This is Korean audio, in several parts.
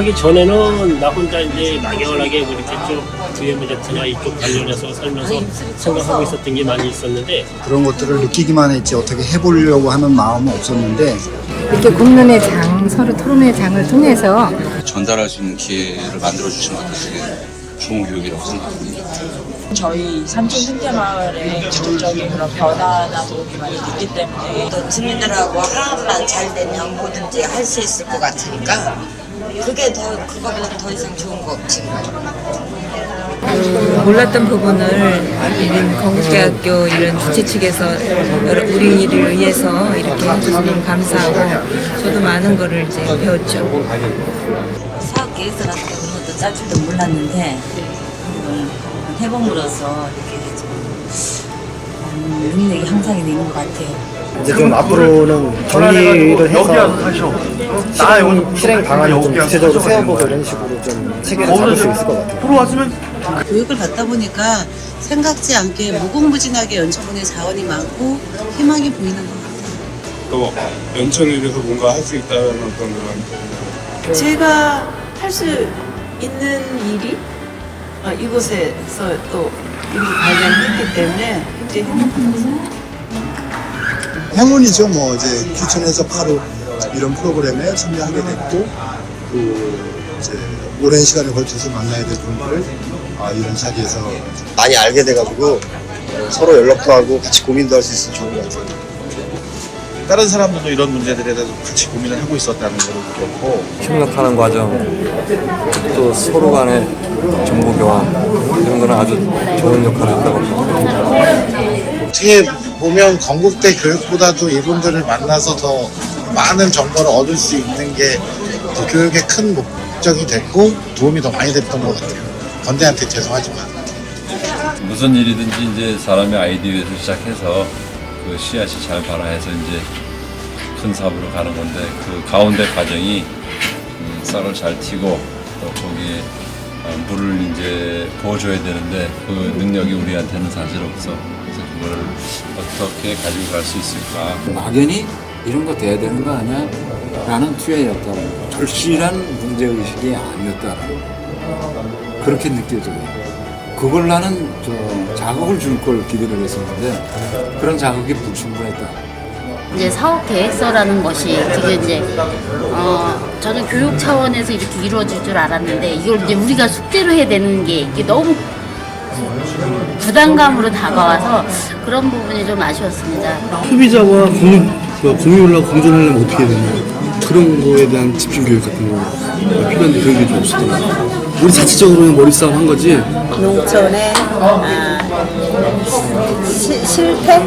저 하기 전에는 나 혼자 이제 막연하게 뭐 이렇게 좀 VM제트나 이쪽 관련해서 살면서 생각하고 있었던 게 많이 있었는데 그런 것들을 느끼기만 했지 어떻게 해보려고 하는 마음은 없었는데 이렇게 공론의 장, 서로 토론의 장을 통해서 전달할 수 있는 기회를 만들어 주시는 것도 되게 좋은 교육이라고 생각합니다. 저희 삼촌 생태마을의 기본적인 그런 변화나 도움이 많이 됐기 때문에 또 주민들하고 하나만 잘 되면 뭐든지 할 수 있을 것 같으니까 그게 더 그거보다 더 이상 좋은 거 없지. 몰랐던 부분을 이런 건국대학교 이런 주최 측에서 여러 우리를 위해서 이렇게 해줘서 너무 감사하고 저도 많은 거를 이제 배웠죠. 사업 계획서 같은 것도 짤 줄도 몰랐는데 음, 해봄으로써 이렇게 좀 음, 능력이 향상이 되는 것 같아요. 이제 좀 앞으로는 정리를 해서 실행, 실행 방안을 좀 구체적으로 세워보고 이런 식으로 좀 체계를 잡을 수 있을 것 같아요. 교육을 받다 보니까 생각지 않게 무궁무진하게 연천군의 자원이 많고 희망이 보이는 것 같아요. 또 연천에 대해서 뭔가 할 수 있다는 어떤 그런 제가 할 수 있는 일이 어, 이곳에서 또 일이 발견했기 때문에 굉장히 행복합니다. 행운이죠 뭐 이제 귀촌에서 바로 이런 프로그램에 참여하게 됐고 또 이제 오랜 시간을 걸쳐서 만나야 될 분들을 아, 이런 자리에서 많이 알게 돼가지고 서로 연락도 하고 같이 고민도 할 수 있어서 좋은 것 같아요. 다른 사람들도 이런 문제들에 대해서 같이 고민을 하고 있었다는 걸 느꼈고 협력하는 과정, 또 서로 간의 정보 교환 이런 거는 아주 좋은 역할을 했다고 생각합니다. 보면 건국대 교육보다도 이분들을 만나서 더 많은 정보를 얻을 수 있는 게더 교육의 큰 목적이 됐고 도움이 더 많이 됐던 것 같아요. 건대한테 죄송하지만. 무슨 일이든지 이제 사람의 아이디어에서 시작해서 그 씨앗이 잘 발화해서 이제 큰 사업으로 가는 건데 그 가운데 과정이 음, 쌀을 잘 튀고 또 거기에 어, 물을 이제 부어줘야 되는데 그 능력이 우리한테는 사실 없어. 그거를 어떻게 가지고 갈 수 있을까. 막연히 이런 거 돼야 되는 거 아니야? 라는 투여였다. 절실한 문제의식이 아니었다라는 그렇게 느껴져요. 그걸 나는 저 자극을 줄 걸 기대를 했었는데 그런 자극이 불충분했다. 이제 사업 계획서라는 것이 지금 이제 어 저는 교육 차원에서 이렇게 이루어질 줄 알았는데 이걸 이제 우리가 숙제로 해야 되는 게 이게 너무 부담감으로 다가와서 그런 부분이 좀 아쉬웠습니다. 소비자와 공, 뭐 공유하려고 공존하려면 어떻게 해야 되냐. 그런 거에 대한 집중 교육 같은 거 필요한데 그런 게 좀 없었더라고요. 우리 자체적으로 그냥 머리 싸움 한 거지. 농촌의 아, 시- 실태?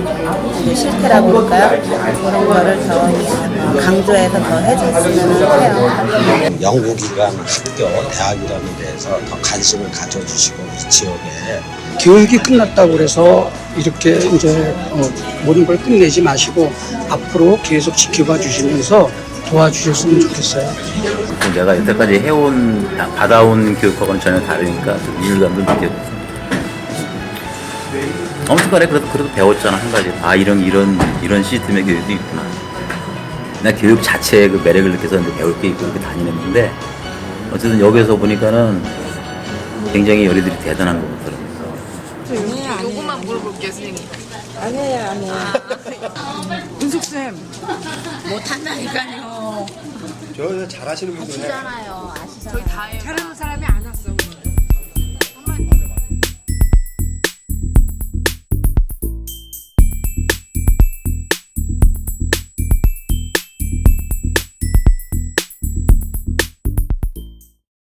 이제 실태라고 그럴까요? 그런 거를 더 어, 강조해서 더 해줬으면 해요. 연구기관, 학교, 대학이라는 데에서 더 관심을 가져주시고 이 지역에 교육이 끝났다고 그래서 이렇게 이제 어, 모든 걸 끝내지 마시고 앞으로 계속 지켜봐 주시면서 도와주셨으면 좋겠어요. 내가 여태까지 해온, 받아온 교육하고는 전혀 다르니까 좀 이질감도 느꼈고. 아무튼 간에 그래도, 그래도 배웠잖아, 한 가지. 아, 이런, 이런, 이런 시스템의 교육도 있구나. 나 교육 자체의 그 매력을 느껴서 배울 게 있고 이렇게 다니는데, 어쨌든 여기서 보니까는 굉장히 여리들이 대단한 것 같더라고 요. 요것만 물어볼게요, 선생님. 아니에요, 아니에요. 은숙쌤. 못한다니까요. 저 잘하시는 분들 아시잖아요. 아시잖아요. 저희 다 해요.